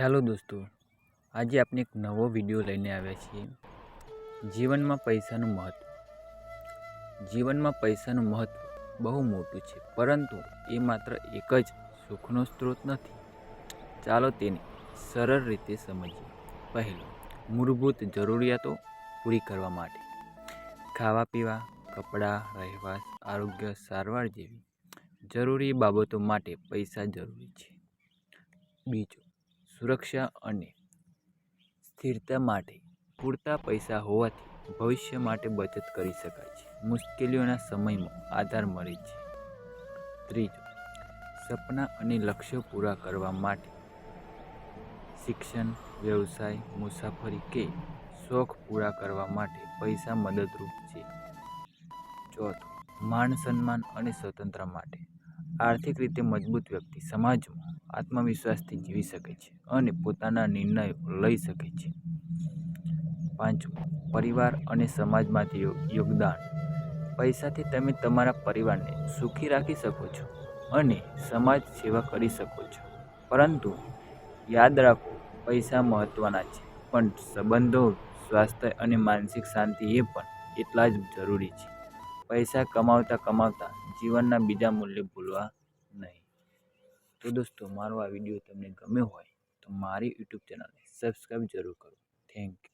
Hello દોસ્તો, આજે આપણે એક નવો વીડિયો લઈને આવ્યા છીએ. જીવનમાં પૈસાનું મહત્ત્વ જીવનમાં પૈસાનું મહત્ત્વ બહુ મોટું છે, પરંતુ એ માત્ર એક જ સુખનો સ્ત્રોત નથી. ચાલો તેને સરળ રીતે સમજીએ. પહેલું, મૂળભૂત જરૂરિયાતો પૂરી કરવા માટે. ખાવા પીવા કપડાં, રહેવાસ, આરોગ્ય, સારવાર જેવી જરૂરી બાબતો માટે પૈસા જરૂરી છે. બીજું સુરક્ષા અને સ્થિરતા માટે પૂરતા પૈસા હોવાથી ભવિષ્ય માટે બચત કરી શકાય છે. મુશ્કેલીઓના સમયમાં આધાર મળે છે. ત્રીજું, સપના અને લક્ષ્યો પૂરા કરવા માટે શિક્ષણ, વ્યવસાય, મુસાફરી કે શોખ પૂરા કરવા માટે પૈસા મદદરૂપ છે. ચોથું, માન સન્માન અને સ્વતંત્ર માટે આર્થિક રીતે મજબૂત વ્યક્તિ સમાજમાં આત્મવિશ્વાસથી જીવી શકે છે અને પોતાના નિર્ણયો લઈ શકે છે. પાંચમું પરિવાર અને સમાજમાંથી યોગદાન. પૈસાથી તમે તમારા પરિવારને સુખી રાખી શકો છો અને સમાજ સેવા કરી શકો છો. પરંતુ યાદ રાખો, પૈસા મહત્ત્વના છે, પણ સંબંધો, સ્વાસ્થ્ય અને માનસિક શાંતિ એ પણ એટલા જ જરૂરી છે. પૈસા કમાવતા કમાવતા જીવનના બીજા મૂલ્ય ભૂલવા નહીં. તો દોસ્તો, મારો આ વીડિયો તમને ગમ્યો હોય તો મારી યુટ્યુબ ચેનલને સબસ્ક્રાઈબ જરૂર કરો. Thank you